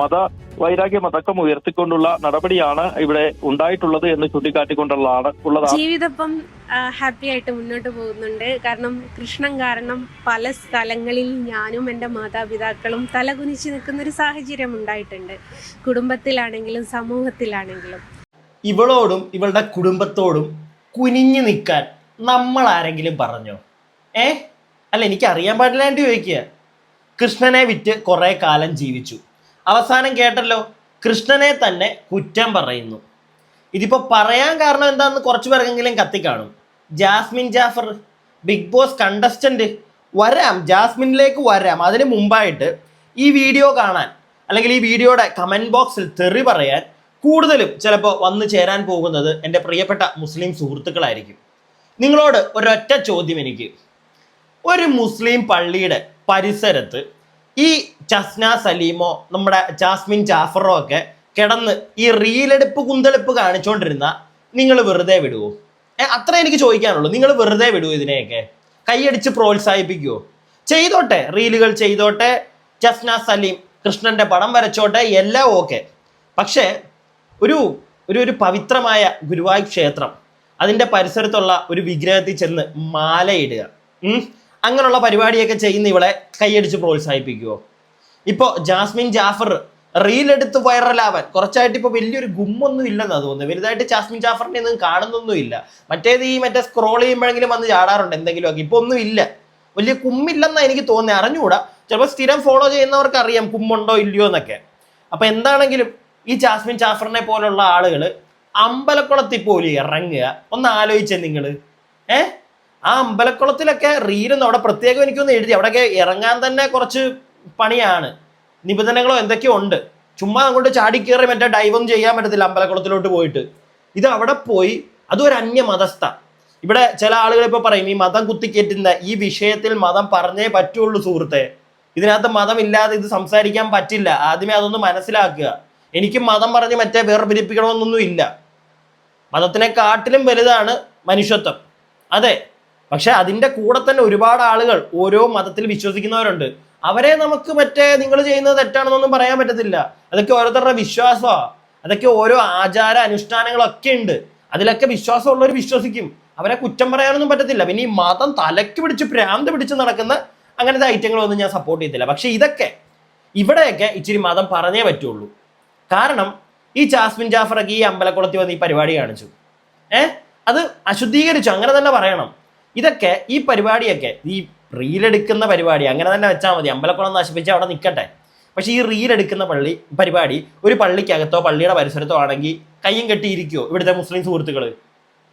മത വൈരാഗ്യം അടക്കം ഉയർത്തിക്കൊണ്ടുള്ള നടപടിയാണ് ഇവിടെ ഉണ്ടായിട്ടുള്ളത് എന്ന് ചൂണ്ടിക്കാട്ടിക്കൊണ്ടുള്ളതാണ് ഉള്ളതാണ്. ജീവിതം ഹാപ്പി ആയിട്ട് മുന്നോട്ട് പോകുന്നുണ്ട്. കാരണം കൃഷ്ണൻ കാരണം പല സ്ഥലങ്ങളിൽ ഞാനും എന്റെ മാതാപിതാക്കളും തലകുനിച്ച് നിൽക്കുന്ന ഒരു സാഹചര്യം ഉണ്ടായിട്ടുണ്ട്. കുടുംബത്തിലാണെങ്കിലും സമൂഹത്തിലാണെങ്കിലും. ഇവളോടും ഇവളുടെ കുടുംബത്തോടും കുനിഞ്ഞു നിൽക്കാൻ നമ്മൾ ആരെങ്കിലും പറഞ്ഞോ? ഏ? അല്ല എനിക്ക് അറിയാൻ പാടില്ലാണ്ട് ചോദിക്കുക. കൃഷ്ണനെ വിറ്റ് കുറേ കാലം ജീവിച്ചു. അവസാനം കേട്ടല്ലോ കൃഷ്ണനെ തന്നെ കുറ്റം പറയുന്നു. ഇതിപ്പോ പറയാൻ കാരണം എന്താണെന്ന് കുറച്ച് പേർക്കെങ്കിലും കത്തിക്കാണും. Jasmin Jafar Bigg Boss contestant വരാം ജാസ്മിനിലേക്ക് വരാം. അതിന് മുമ്പായിട്ട് ഈ വീഡിയോ കാണാൻ അല്ലെങ്കിൽ ഈ വീഡിയോയുടെ കമന്റ് ബോക്സിൽ തെറി പറയാൻ കൂടുതലും ചിലപ്പോൾ വന്നു ചേരാൻ പോകുന്നത് എന്റെ പ്രിയപ്പെട്ട മുസ്ലിം സുഹൃത്തുക്കളായിരിക്കും. നിങ്ങളോട് ഒരൊറ്റ ചോദ്യം എനിക്ക്. ഒരു മുസ്ലിം പള്ളിയുടെ പരിസരത്ത് ഈ ചസ്ന സലീമോ നമ്മുടെ ജാസ്മിൻ ജാഫറോ ഒക്കെ കിടന്ന് ഈ റീലെടുപ്പ് കുന്തളിപ്പ് കാണിച്ചുകൊണ്ടിരുന്ന നിങ്ങൾ വെറുതെ വിടുവോ? അത്ര എനിക്ക് ചോദിക്കാനുള്ളൂ. നിങ്ങൾ വെറുതെ വിടുവോ ഇതിനെയൊക്കെ? കൈയടിച്ച് പ്രോത്സാഹിപ്പിക്കുവോ? ചെയ്തോട്ടെ റീലുകൾ ചെയ്തോട്ടെ ജസ്ന സലീം കൃഷ്ണന്റെ പടം വരച്ചോട്ടെ എല്ലാം ഓക്കെ. പക്ഷേ ഒരു ഒരു ഒരു പവിത്രമായ ഗുരുവായൂർ ക്ഷേത്രം അതിന്റെ പരിസരത്തുള്ള ഒരു വിഗ്രഹത്തിൽ ചെന്ന് മാലയിടുക അങ്ങനെയുള്ള പരിപാടിയൊക്കെ ചെയ്യുന്ന ഇവളെ കൈയടിച്ച് പ്രോത്സാഹിപ്പിക്കുമോ ഇപ്പോൾ ജാസ്മിൻ ജാഫർ റീൽ എടുത്ത് വൈറലാവാൻ കുറച്ചായിട്ട് ഇപ്പോൾ വലിയൊരു ഗുമ്മൊന്നും ഇല്ലെന്ന് തോന്നുന്നു. വലുതായിട്ട് ജാസ്മിൻ ജാഫറിനെ ഒന്നും കാണുന്നൊന്നുമില്ല മറ്റേത് ഈ മറ്റേ സ്ക്രോൾ ചെയ്യുമ്പോഴെങ്കിലും വന്ന് ചാടാറുണ്ട് എന്തെങ്കിലുമൊക്കെ. ഇപ്പോൾ ഒന്നും ഇല്ല. വലിയ കുമ്മില്ലെന്നാണ് എനിക്ക് തോന്നുന്നത് അറിഞ്ഞുകൂടാ. ചിലപ്പോൾ സ്ഥിരം ഫോളോ ചെയ്യുന്നവർക്ക് അറിയാം കുമ്മുണ്ടോ ഇല്ലയോ എന്നൊക്കെ. അപ്പൊ എന്താണെങ്കിലും ഈ ജാസ്മിൻ ജാഫറിനെ പോലുള്ള ആളുകൾ അമ്പലക്കുളത്തിൽ പോലും ഇറങ്ങുക. ഒന്ന് ആലോചിച്ചേ നിങ്ങൾ ഏ? ആ അമ്പലക്കുളത്തിലൊക്കെ റീലൊന്നും അവിടെ പ്രത്യേകം എനിക്കൊന്ന് എഴുതി. അവിടെയൊക്കെ ഇറങ്ങാൻ തന്നെ കുറച്ച് പണിയാണ്. നിബന്ധനകളോ എന്തൊക്കെയോ ഉണ്ട്. ചുമ്മാ അങ്ങോട്ട് ചാടിക്കേറി മറ്റേ ഡൈവൊന്നും ചെയ്യാൻ പറ്റത്തില്ല അമ്പലക്കുളത്തിലോട്ട് പോയിട്ട്. ഇത് അവിടെ പോയി അതും ഒരു അന്യ മതസ്ഥ. ഇവിടെ ചില ആളുകൾ ഇപ്പൊ പറയും ഈ മതം കുത്തിക്കേറ്റുന്ന ഈ വിഷയത്തിൽ മതം പറഞ്ഞേ പറ്റുള്ളൂ സുഹൃത്തെ. ഇതിനകത്ത് മതമില്ലാതെ ഇത് സംസാരിക്കാൻ പറ്റില്ല. ആദ്യമേ അതൊന്ന് മനസ്സിലാക്കുക. എനിക്ക് മതം പറഞ്ഞ് മറ്റേ വേർപിരിപ്പിക്കണമെന്നൊന്നും ഇല്ല. മതത്തിനെക്കാട്ടിലും വലുതാണ് മനുഷ്യത്വം. അതെ. പക്ഷെ അതിന്റെ കൂടെ തന്നെ ഒരുപാട് ആളുകൾ ഓരോ മതത്തിൽ വിശ്വസിക്കുന്നവരുണ്ട്. അവരെ നമുക്ക് മറ്റേ നിങ്ങൾ ചെയ്യുന്നത് തെറ്റാണെന്നൊന്നും പറയാൻ പറ്റത്തില്ല. അതൊക്കെ ഓരോരുത്തരുടെ വിശ്വാസമാണ് അതൊക്കെ ഓരോ ആചാര അനുഷ്ഠാനങ്ങളൊക്കെ ഉണ്ട്. അതിലൊക്കെ വിശ്വാസമുള്ളവർ വിശ്വസിക്കും. അവരെ കുറ്റം പറയാനൊന്നും പറ്റത്തില്ല. പിന്നെ ഈ മതം തലയ്ക്ക് പിടിച്ച് പ്രാന്ത് പിടിച്ച് നടക്കുന്ന അങ്ങനത്തെ ഐറ്റങ്ങളൊന്നും ഞാൻ സപ്പോർട്ട് ചെയ്തില്ല പക്ഷെ ഇതൊക്കെ ഇവിടെയൊക്കെ ഇച്ചിരി മതം പറഞ്ഞേ പറ്റുള്ളൂ. കാരണം ഈ ജാസ്മിൻ ജാഫറൊക്കെ ഈ അമ്പലക്കുളത്തിൽ വന്ന് ഈ പരിപാടി കാണിച്ചു. ഏഹ് അത് അശുദ്ധീകരിച്ചു. അങ്ങനെ തന്നെ പറയണം. ഇതൊക്കെ ഈ പരിപാടിയൊക്കെ ഈ റീലെടുക്കുന്ന പരിപാടി. അങ്ങനെ തന്നെ വെച്ചാൽ മതി. അമ്പലക്കുളം നശിപ്പിച്ച് അവിടെ നിൽക്കട്ടെ പക്ഷേ ഈ റീലെടുക്കുന്ന പള്ളി പരിപാടി ഒരു പള്ളിക്കകത്തോ പള്ളിയുടെ പരിസരത്തോ ആണെങ്കിൽ കയ്യും കെട്ടിയിരിക്കുമോ ഇവിടുത്തെ മുസ്ലിം സുഹൃത്തുക്കൾ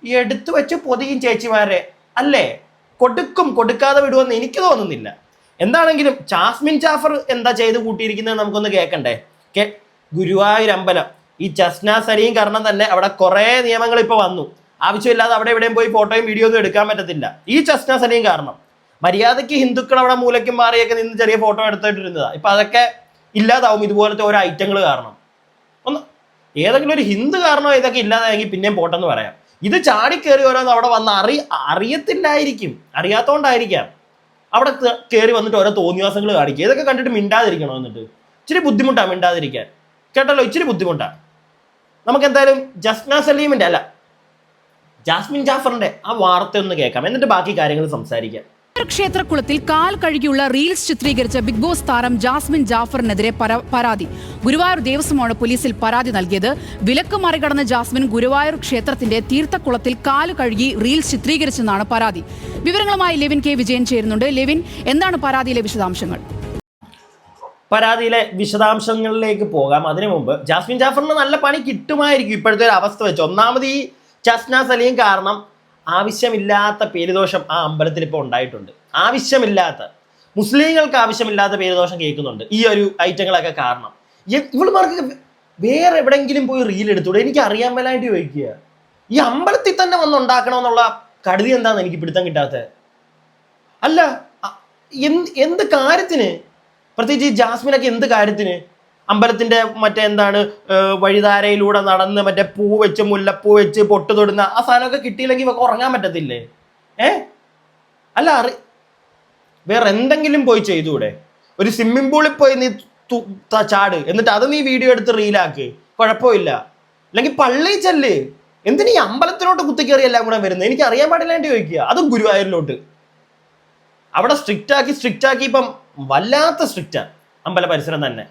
ഈ എടുത്തു വെച്ച് പൊതിയും ചേച്ചിമാരെ അല്ലേ? കൊടുക്കും. കൊടുക്കാതെ വിടുമെന്ന് എനിക്ക് തോന്നുന്നില്ല. എന്താണെങ്കിലും ജാസ്മിൻ ജാഫർ എന്താ ചെയ്ത് കൂട്ടിയിരിക്കുന്നത് നമുക്കൊന്ന് കേൾക്കണ്ടേ? കേ ഗുരുവായൂർ അമ്പലം. ഈ ചസ്ന സലീം കാരണം തന്നെ അവിടെ കുറേ നിയമങ്ങൾ ഇപ്പോൾ വന്നു. ആവശ്യമില്ലാതെ അവിടെ എവിടെയും പോയി ഫോട്ടോയും വീഡിയോ ഒന്നും എടുക്കാൻ പറ്റത്തില്ല. ഈ ചസ്ന സലീം കാരണം മര്യാദയ്ക്ക് ഹിന്ദുക്കൾ അവിടെ മൂലയ്ക്കും മാറിയൊക്കെ നിന്ന് ചെറിയ ഫോട്ടോ എടുത്തിട്ടിരുന്നതാ ഇപ്പൊ അതൊക്കെ ഇല്ലാതാവും. ഇതുപോലത്തെ ഓരോ ഐറ്റങ്ങൾ കാരണം. ഒന്ന് ഏതെങ്കിലും ഒരു ഹിന്ദു കാരണോ ഇതൊക്കെ ഇല്ലാതായെങ്കിൽ പിന്നെയും പോട്ടെന്ന് പറയാം. ഇത് ചാടിക്കേറി ഓരോന്ന് അവിടെ വന്ന് അറി അറിയത്തില്ലായിരിക്കും. അറിയാത്തോണ്ടായിരിക്കാം. അവിടെ കയറി വന്നിട്ട് ഓരോ തോന്നിവാസങ്ങൾ കാണിക്കുക. ഇതൊക്കെ കണ്ടിട്ട് മിണ്ടാതിരിക്കണോ എന്നിട്ട്? ഇച്ചിരി ബുദ്ധിമുട്ടാണ് മിണ്ടാതിരിക്കാൻ. കേട്ടല്ലോ ഇച്ചിരി ബുദ്ധിമുട്ടാണ് നമുക്ക് എന്തായാലും ജസ്ന സലീമിന്റെ അല്ല ജാസ്മിൻ ജാഫറിന്റെ ആ വാർത്ത ഒന്ന് കേൾക്കാം. എന്നിട്ട് ബാക്കി കാര്യങ്ങൾ സംസാരിക്കാം. ക്ഷേത്രക്കുളത്തിൽ കാൽ കഴുകിയുള്ള റീൽസ് ചിത്രീകരിച്ച ബിഗ് ബോസ് താരം ജാസ്മിൻ ജാഫറിനെതിരെ പര- പരാതി. ഗുരുവായൂർ ദേവസ്വമാണ് പോലീസിൽ പരാതി നൽകിയത്. വിലക്ക് മറികടന്ന ജാസ്മിൻ ഗുരുവായൂർ ക്ഷേത്രത്തിന്റെ തീർത്ഥക്കുളത്തിൽ കാൽ കഴുകി റീൽസ് ചിത്രീകരിച്ചെന്നാണ് പരാതി. വിവരങ്ങളുമായി ലെവിൻ കെ വിജയൻ ചേരുന്നുണ്ട്. ലെവിൻ എന്താണ് പരാതിയിലെ വിശദാംശങ്ങൾ? പരാതിയിലെ വിശദാംശങ്ങളിലേക്ക് പോകാം. അതിനു മുമ്പ് ജാസ്മിൻ ജാഫറിന് നല്ല പണി കിട്ടുമായിരിക്കും ഇപ്പോഴത്തെ ഒരു അവസ്ഥ വെച്ച്. ഒന്നാമത് ഈ ചസ്ന സലീം കാരണം ആവശ്യമില്ലാത്ത പേരുദോഷം ആ അമ്പലത്തിൽ ഇപ്പോൾ ഉണ്ടായിട്ടുണ്ട്. ആവശ്യമില്ലാത്ത മുസ്ലിങ്ങൾക്ക് ആവശ്യമില്ലാത്ത പേരുദോഷം കേൾക്കുന്നുണ്ട്. ഈ ഒരു ഐറ്റങ്ങളൊക്കെ കാരണം. ഇവളുമാർക്ക് വേറെ എവിടെങ്കിലും പോയി റീൽ എടുത്തൂടെ? എനിക്ക് അറിയാൻ മേലായിട്ട് ചോദിക്കുക. ഈ അമ്പലത്തിൽ തന്നെ വന്ന് ഉണ്ടാക്കണമെന്നുള്ള കടുതി എന്താണെന്ന് എനിക്ക് പിടുത്തം കിട്ടാത്തത് അല്ല എന്ത് എന്ത് കാര്യത്തിന്? പ്രത്യേകിച്ച് ഈ ജാസ്മിനൊക്കെ എന്ത് കാര്യത്തിന്? അമ്പലത്തിന്റെ മറ്റേ എന്താണ് വഴിധാരയിലൂടെ നടന്ന് മറ്റേ പൂ വെച്ച് മുല്ലപ്പൂ വെച്ച് പൊട്ട് തൊടുന്ന ആ സാധനമൊക്കെ കിട്ടിയില്ലെങ്കിൽ ഇവക്ക് ഉറങ്ങാൻ പറ്റത്തില്ലേ? ഏ? അല്ല അറി വേറെ എന്തെങ്കിലും പോയി ചെയ്തൂടെ? ഒരു സ്വിമ്മിംഗ് പൂളിൽ പോയി നീ ചാട്. എന്നിട്ട് അത് നീ വീഡിയോ എടുത്ത് റീലാക്ക് കുഴപ്പമില്ല. അല്ലെങ്കിൽ പള്ളി ചെല്ല്. എന്തിനീ അമ്പലത്തിലോട്ട് കുത്തിക്കേറി എല്ലാം കൂടെ വരുന്നത്? എനിക്ക് അറിയാൻ പാടില്ലാണ്ട് ചോദിക്കുക. അതും ഗുരുവായൂരിലോട്ട്. അവിടെ സ്ട്രിക്റ്റ് ആക്കി സ്ട്രിക്റ്റ് ആക്കി ഇപ്പം വല്ലാത്ത സ്ട്രിക്റ്റാണ് അമ്പല പരിസരം തന്നെ.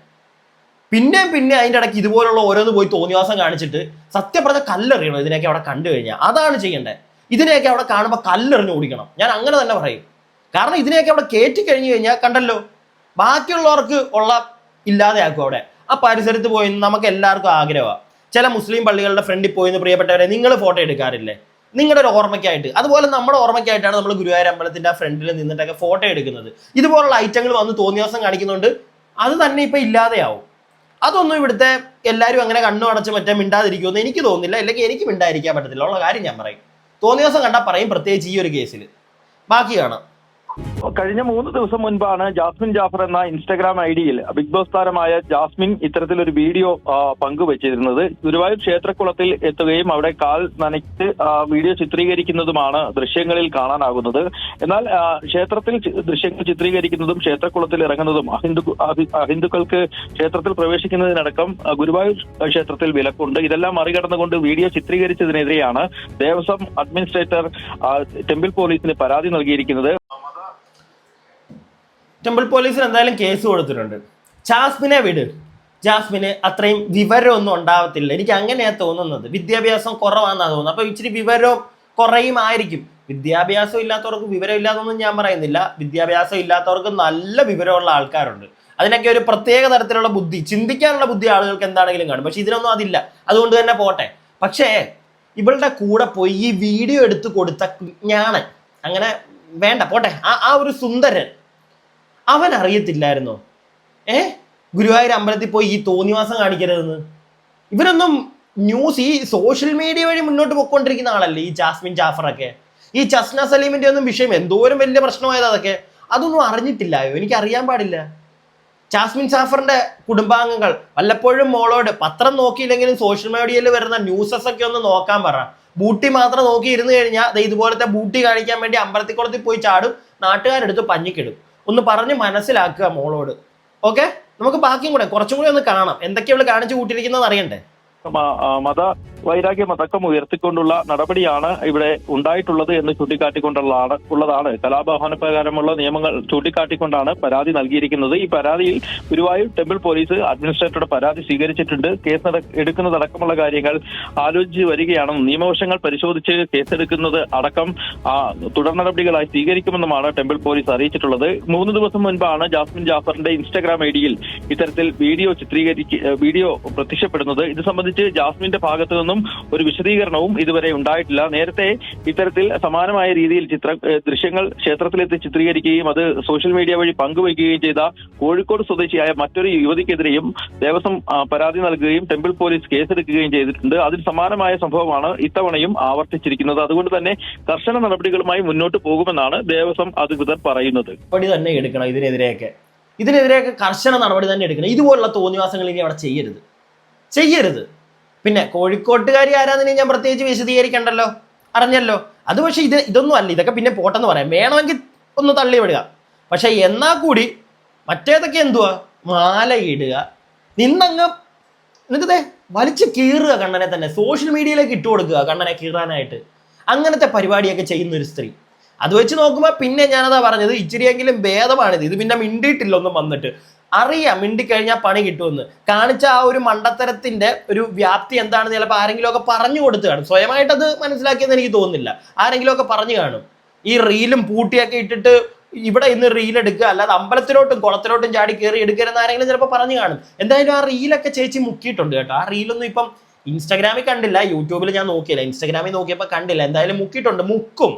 പിന്നെയും പിന്നെ അതിന്റെ ഇടയ്ക്ക് ഇതുപോലുള്ള ഓരോന്ന് പോയി തോന്നിവാസം കാണിച്ചിട്ട് സത്യപ്രത കല്ലെറിയണം ഇതിനെയൊക്കെ അവിടെ കണ്ടു കഴിഞ്ഞാൽ. അതാണ് ചെയ്യേണ്ടത്. ഇതിനെയൊക്കെ അവിടെ കാണുമ്പോൾ കല്ലെറിഞ്ഞ് ഓടിക്കണം. ഞാൻ അങ്ങനെ തന്നെ പറയും. കാരണം ഇതിനെയൊക്കെ അവിടെ കയറ്റി കഴിഞ്ഞു കഴിഞ്ഞാൽ കണ്ടല്ലോ ബാക്കിയുള്ളവർക്ക് ഉള്ള ഇല്ലാതെയാക്കും അവിടെ. ആ പരിസരത്ത് പോയി നമുക്ക് എല്ലാവർക്കും ആഗ്രഹമാണ് ചില മുസ്ലിം പള്ളികളുടെ ഫ്രണ്ടിൽ പോയിന്ന് പ്രിയപ്പെട്ടവരെ നിങ്ങൾ ഫോട്ടോ എടുക്കാറില്ലേ? നിങ്ങളുടെ ഒരു ഓർമ്മയ്ക്കായിട്ട്. അതുപോലെ നമ്മുടെ ഓർമ്മയ്ക്കായിട്ടാണ് നമ്മൾ ഗുരുവായൂർ അമ്പലത്തിന്റെ ആ ഫ്രണ്ടിൽ നിന്നിട്ടൊക്കെ ഫോട്ടോ എടുക്കുന്നത്. ഇതുപോലുള്ള ഐറ്റങ്ങൾ വന്ന് തോന്നിയാസം കാണിക്കുന്നുണ്ട്. അത് തന്നെ ഇപ്പം ഇല്ലാതെയാവും. അതൊന്നും ഇവിടുത്തെ എല്ലാവരും അങ്ങനെ കണ്ണു അടച്ച് മറ്റേ മിണ്ടാതിരിക്കുമെന്ന് എനിക്ക് തോന്നുന്നില്ല. അല്ലെങ്കിൽ എനിക്ക് മിണ്ടാതിരിക്കാൻ പറ്റത്തില്ല. ഉള്ള കാര്യം ഞാൻ പറയും. തോന്നിയ ദിവസം കണ്ടാൽ പറയും പ്രത്യേകിച്ച് ഈ ഒരു കേസിൽ ബാക്കി കാണാം. കഴിഞ്ഞ മൂന്ന് ദിവസം മുൻപാണ് ജാസ്മിൻ ജാഫർ എന്ന ഇൻസ്റ്റഗ്രാം ഐ ഡിയിൽ ബിഗ് ബോസ് താരമായ ജാസ്മിൻ ഇത്തരത്തിലൊരു വീഡിയോ പങ്കുവച്ചിരുന്നത്. ഗുരുവായൂർ ക്ഷേത്രക്കുളത്തിൽ എത്തുകയും അവിടെ കാൽ നനയ്ക്ക് വീഡിയോ ചിത്രീകരിക്കുന്നതുമാണ് ദൃശ്യങ്ങളിൽ കാണാനാകുന്നത്. എന്നാൽ ക്ഷേത്രത്തിൽ ദൃശ്യങ്ങൾ ചിത്രീകരിക്കുന്നതും ക്ഷേത്രക്കുളത്തിൽ ഇറങ്ങുന്നതും അഹിന്ദു അഹി- അഹിന്ദുക്കൾക്ക് ക്ഷേത്രത്തിൽ പ്രവേശിക്കുന്നതിനടക്കം ഗുരുവായൂർ ക്ഷേത്രത്തിൽ വിലക്കുണ്ട്. ഇതെല്ലാം മറികടന്നുകൊണ്ട് വീഡിയോ ചിത്രീകരിച്ചതിനെതിരെയാണ് ദേവസ്വം അഡ്മിനിസ്ട്രേറ്റർ ടെമ്പിൾ പോലീസിന് പരാതി നൽകിയിരിക്കുന്നത്. ടെമ്പിൾ പോലീസിന് എന്തായാലും കേസ് കൊടുത്തിട്ടുണ്ട്. ജാസ്മിനെ വിട്. ജാസ്മിന് അത്രയും വിവരമൊന്നും ഉണ്ടാവത്തില്ല. എനിക്ക് അങ്ങനെയാണ് തോന്നുന്നത്. വിദ്യാഭ്യാസം കുറവാണെന്നാണ് തോന്നുന്നത്. അപ്പൊ ഇച്ചിരി വിവരവും കുറയുമായിരിക്കും വിദ്യാഭ്യാസം ഇല്ലാത്തവർക്ക് വിവരം ഇല്ലാതൊന്നും ഞാൻ പറയുന്നില്ല. വിദ്യാഭ്യാസം ഇല്ലാത്തവർക്ക് നല്ല വിവരമുള്ള ആൾക്കാരുണ്ട്. അതിനൊക്കെ ഒരു പ്രത്യേക തരത്തിലുള്ള ബുദ്ധി ചിന്തിക്കാനുള്ള ബുദ്ധി ആളുകൾക്ക് എന്താണെങ്കിലും കാണും. പക്ഷെ ഇതിനൊന്നും അതില്ല. അതുകൊണ്ട് തന്നെ പോട്ടെ. പക്ഷേ ഇവളുടെ കൂടെ പോയി ഈ വീഡിയോ എടുത്ത് കൊടുത്ത ഞാൻ അങ്ങനെ വേണ്ട പോട്ടെ. ആ ആ ഒരു സുന്ദരൻ. അവൻ അറിയത്തില്ലായിരുന്നോ ഏ? ഗുരുവായൂർ അമ്പലത്തിൽ പോയി ഈ തോന്നിവാസം കാണിക്കരുതെന്ന്? ഇവരൊന്നും ന്യൂസ് ഈ സോഷ്യൽ മീഡിയ വഴി മുന്നോട്ട് പോയിക്കൊണ്ടിരിക്കുന്ന ആളല്ലേ ഈ ജാസ്മിൻ ജാഫറൊക്കെ? ഈ ചസ്ന സലീമിന്റെ ഒന്നും വിഷയം എന്തോരം വലിയ പ്രശ്നമായത് അതൊക്കെ? അതൊന്നും അറിഞ്ഞിട്ടില്ലായോ? എനിക്ക് അറിയാൻ പാടില്ല. ജാസ്മിൻ ജാഫറിന്റെ കുടുംബാംഗങ്ങൾ വല്ലപ്പോഴും മോളോട് പത്രം നോക്കിയില്ലെങ്കിലും സോഷ്യൽ മീഡിയയിൽ വരുന്ന ന്യൂസസ് ഒക്കെ ഒന്ന് നോക്കാൻ പറ. ബൂട്ടി മാത്രം നോക്കി ഇരുന്ന് കഴിഞ്ഞാൽ ഇതുപോലത്തെ ബൂട്ടി കാണിക്കാൻ വേണ്ടി അമ്പലത്തിക്കുളത്തിൽ പോയി ചാടും നാട്ടുകാരെടുത്ത് പഞ്ഞിക്കിടും. ഒന്ന് പറഞ്ഞ് മനസ്സിലാക്കുക മോളോട്. ഓക്കെ നമുക്ക് ബാക്കിയും കൂടെ കുറച്ചും കൂടി ഒന്ന് കാണാം എന്തൊക്കെയാണ് കാണിച്ചു കൂട്ടിയിരിക്കുന്നത് അറിയണ്ടേ? വൈരാഗ്യം അതക്കം ഉയർത്തിക്കൊണ്ടുള്ള നടപടിയാണ് ഇവിടെ ഉണ്ടായിട്ടുള്ളത് എന്ന് ചൂണ്ടിക്കാട്ടിക്കൊണ്ടുള്ളതാണ് ഉള്ളതാണ്. കലാഭവന പ്രകാരമുള്ള നിയമങ്ങൾ ചൂണ്ടിക്കാട്ടിക്കൊണ്ടാണ് പരാതി നൽകിയിരിക്കുന്നത്. ഈ പരാതിയിൽ ഗുരുവായൂർ ടെമ്പിൾ പോലീസ് അഡ്മിനിസ്ട്രേറ്ററുടെ പരാതി സ്വീകരിച്ചിട്ടുണ്ട്. കേസ് എടുക്കുന്നതടക്കമുള്ള കാര്യങ്ങൾ ആലോചിച്ച് വരികയാണെന്നും നിയമവശങ്ങൾ പരിശോധിച്ച് കേസെടുക്കുന്നത് അടക്കം തുടർ നടപടികളായി സ്വീകരിക്കുമെന്നുമാണ് ടെമ്പിൾ പോലീസ് അറിയിച്ചിട്ടുള്ളത്. മൂന്ന് ദിവസം മുൻപാണ് ജാസ്മിൻ ജാഫറിന്റെ ഇൻസ്റ്റാഗ്രാം ഐ ഡിയിൽ ഇത്തരത്തിൽ വീഡിയോ ചിത്രീകരിക്ക വീഡിയോ പ്രത്യക്ഷപ്പെടുന്നത്. ഇത് സംബന്ധിച്ച് ജാസ്മിന്റെ ഭാഗത്തു നിന്നും ഒരു വിശദീകരണവും ഇതുവരെ ഉണ്ടായിട്ടില്ല. നേരത്തെ ഇത്തരത്തിൽ സമാനമായ രീതിയിൽ ചിത്ര ദൃശ്യങ്ങൾ ക്ഷേത്രത്തിലെത്തി ചിത്രീകരിക്കുകയും അത് സോഷ്യൽ മീഡിയ വഴി പങ്കുവയ്ക്കുകയും ചെയ്ത കോഴിക്കോട് സ്വദേശിയായ മറ്റൊരു യുവതിക്കെതിരെയും ദേവസ്വം പരാതി നൽകുകയും ടെമ്പിൾ പോലീസ് കേസെടുക്കുകയും ചെയ്തിട്ടുണ്ട്. അതിന് സമാനമായ സംഭവമാണ് ഇത്തവണയും ആവർത്തിച്ചിരിക്കുന്നത്. അതുകൊണ്ട് തന്നെ കർശന നടപടികളുമായി മുന്നോട്ട് പോകുമെന്നാണ് ദേവസ്വം അധികൃതർ പറയുന്നത്. തന്നെ എടുക്കണം ഇതിനെതിരെയൊക്കെ. ഇതിനെതിരെയൊക്കെ കർശന നടപടി തന്നെ എടുക്കണം. ഇതുപോലുള്ള തോന്നിവാസങ്ങൾ ഇനി അവിടെ ചെയ്യരുത്. ചെയ്യരുത്. പിന്നെ കോഴിക്കോട്ടുകാരി ആരാധന ഞാൻ പ്രത്യേകിച്ച് വിശദീകരിക്കണ്ടല്ലോ? അറിഞ്ഞല്ലോ? അത് പക്ഷേ ഇത് ഇതൊന്നും അല്ല. ഇതൊക്കെ പിന്നെ പോട്ടെന്ന് പറയാം. വേണമെങ്കിൽ ഒന്ന് തള്ളി വിടുക പക്ഷെ എന്നാൽ കൂടി മറ്റേതൊക്കെ എന്തുവാ? മാല ഇടുക. നിന്നങ്ങ് എന്നിട്ടേ വലിച്ച് കീറുക കണ്ണനെ തന്നെ. സോഷ്യൽ മീഡിയയിലേക്ക് ഇട്ട് കൊടുക്കുക കണ്ണനെ കീറാനായിട്ട്. അങ്ങനത്തെ പരിപാടിയൊക്കെ ചെയ്യുന്ന ഒരു സ്ത്രീ. അത് വെച്ച് നോക്കുമ്പോൾ പിന്നെ ഞാനതാ പറഞ്ഞത് ഇച്ചിരിയെങ്കിലും ഭേദമാണിത്. ഇത് പിന്നെ മിണ്ടിയിട്ടില്ല ഒന്നും വന്നിട്ട്. അറിയാം മിണ്ടിക്കഴിഞ്ഞാൽ പണി കിട്ടുമെന്ന്. കാണിച്ച ആ ഒരു മണ്ടത്തരത്തിന്റെ ഒരു വ്യാപ്തി എന്താണെന്ന് ചിലപ്പോൾ ആരെങ്കിലും ഒക്കെ പറഞ്ഞു കൊടുത്തു കാണും. സ്വയമായിട്ട് അത് മനസ്സിലാക്കിയെന്ന് എനിക്ക് തോന്നുന്നില്ല. ആരെങ്കിലും ഒക്കെ പറഞ്ഞു കാണും. ഈ റീലും പൂട്ടിയൊക്കെ ഇട്ടിട്ട് ഇവിടെ ഇന്ന് റീൽ എടുക്കുക അല്ലാതെ അമ്പലത്തിലോട്ടും കുളത്തിലോട്ടും ചാടി കയറി എടുക്കരുതെന്ന് ആരെങ്കിലും ചിലപ്പോൾ പറഞ്ഞു കാണും. എന്തായാലും ആ റീലൊക്കെ ചേച്ചി മുക്കിയിട്ടുണ്ട് കേട്ടോ. ആ റീലൊന്നും ഇപ്പം ഇൻസ്റ്റാഗ്രാമിൽ കണ്ടില്ല യൂട്യൂബിൽ ഞാൻ നോക്കിയില്ല. ഇൻസ്റ്റാഗ്രാമിൽ നോക്കിയപ്പോൾ കണ്ടില്ല. എന്തായാലും മുക്കിയിട്ടുണ്ട് മുക്കും.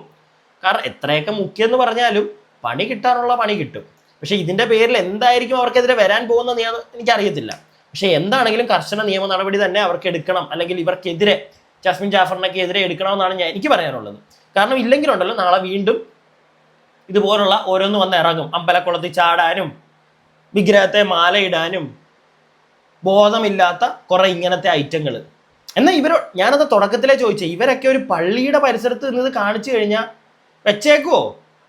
കാരണം എത്രയൊക്കെ മുക്കിയെന്ന് പറഞ്ഞാലും പണി കിട്ടാനുള്ള പണി കിട്ടും. പക്ഷെ ഇതിന്റെ പേരിൽ എന്തായിരിക്കും അവർക്കെതിരെ വരാൻ പോകുന്നത് എനിക്ക് എനിക്കറിയത്തില്ല. പക്ഷെ എന്താണെങ്കിലും കർശന നിയമ നടപടി തന്നെ അവർക്ക് എടുക്കണം. അല്ലെങ്കിൽ ഇവർക്കെതിരെ ജാസ്മിൻ ജാഫറിനൊക്കെ എതിരെ എടുക്കണമെന്നാണ് ഞാൻ എനിക്ക് പറയാനുള്ളത്. കാരണം ഇല്ലെങ്കിലുണ്ടല്ലോ നാളെ വീണ്ടും ഇതുപോലുള്ള ഓരോന്ന് വന്ന് ഇറങ്ങും. അമ്പലക്കുളത്തിൽ ചാടാനും വിഗ്രഹത്തെ മാലയിടാനും ബോധമില്ലാത്ത കുറെ ഇങ്ങനത്തെ ഐറ്റങ്ങൾ. എന്നാൽ ഇവരോ ഞാനത് തുടക്കത്തിലേ ചോദിച്ചേ ഇവരൊക്കെ ഒരു പള്ളിയുടെ പരിസരത്ത് നിന്ന് കാണിച്ചു കഴിഞ്ഞാൽ വെച്ചേക്കുവോ?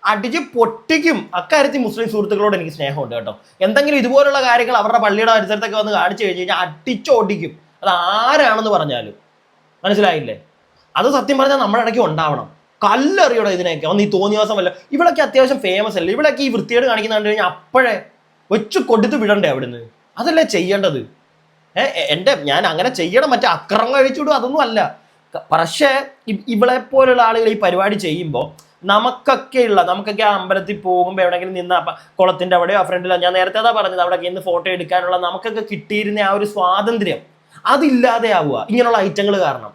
അടിച്ച് പൊട്ടിക്കും. അക്കാര്യത്തിൽ മുസ്ലിം സുഹൃത്തുക്കളോട് എനിക്ക് സ്നേഹമുണ്ട് കേട്ടോ. എന്തെങ്കിലും ഇതുപോലുള്ള കാര്യങ്ങൾ അവരുടെ പള്ളിയുടെ പരിസരത്തൊക്കെ വന്ന് കാണിച്ചു കഴിഞ്ഞ് കഴിഞ്ഞാൽ അടിച്ചോടിക്കും. അത് ആരാണെന്ന് പറഞ്ഞാലും. മനസ്സിലായില്ലേ? അത് സത്യം പറഞ്ഞാൽ നമ്മുടെ ഇടയ്ക്ക് ഉണ്ടാവണം. കല്ലെറിയണം ഇതിനെയൊക്കെ. ഒന്ന് ഈ തോന്നിയാസം അല്ല ഇവിടൊക്കെ അത്യാവശ്യം ഫേമസ് അല്ലേ? ഇവിടൊക്കെ ഈ വൃത്തിയേട് കാണിക്കുന്ന കണ്ടു കഴിഞ്ഞാൽ അപ്പോഴേ വെച്ച് കൊടുത്ത് വിടണ്ടേ അവിടുന്ന്? അതല്ലേ ചെയ്യേണ്ടത്? ഏഹ് എന്റെ ഞാൻ അങ്ങനെ ചെയ്യണം. മറ്റേ അക്രമം കഴിച്ചുവിടും അതൊന്നും അല്ല. പക്ഷേ ഇവളെ പോലുള്ള ആളുകൾ ഈ പരിപാടി ചെയ്യുമ്പോൾ നമുക്കൊക്കെയുള്ള നമുക്കൊക്കെ ആ അമ്പലത്തിൽ പോകുമ്പോൾ എവിടെയെങ്കിലും നിന്ന് കുളത്തിന്റെ അവിടെയോ ഫ്രണ്ടിലോ ഞാൻ നേരത്തെ അതാ പറഞ്ഞത് അവിടെ നിന്ന് ഫോട്ടോ എടുക്കാനുള്ള നമുക്കൊക്കെ കിട്ടിയിരുന്ന ആ ഒരു സ്വാതന്ത്ര്യം അതില്ലാതെ ആവുക ഇങ്ങനെയുള്ള ഐറ്റങ്ങൾ കാരണം.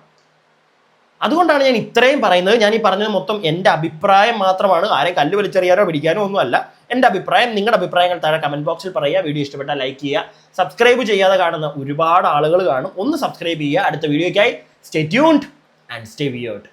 അതുകൊണ്ടാണ് ഞാൻ ഇത്രയും പറയുന്നത്. ഞാൻ ഈ പറഞ്ഞത് മൊത്തം എന്റെ അഭിപ്രായം മാത്രമാണ്. ആരെയും കല്ല് വലിച്ചെറിയാനോ പിടിക്കാനോ ഒന്നുമല്ല. എന്റെ അഭിപ്രായം നിങ്ങളുടെ അഭിപ്രായങ്ങൾ താഴെ കമന്റ് ബോക്സിൽ പറയുക. വീഡിയോ ഇഷ്ടപ്പെട്ടാൽ ലൈക്ക് ചെയ്യുക. സബ്സ്ക്രൈബ് ചെയ്യാതെ കാണുന്ന ഒരുപാട് ആളുകൾ കാണും. ഒന്ന് സബ്സ്ക്രൈബ് ചെയ്യുക. അടുത്ത വീഡിയോയ്ക്കായി stay tuned and stay weird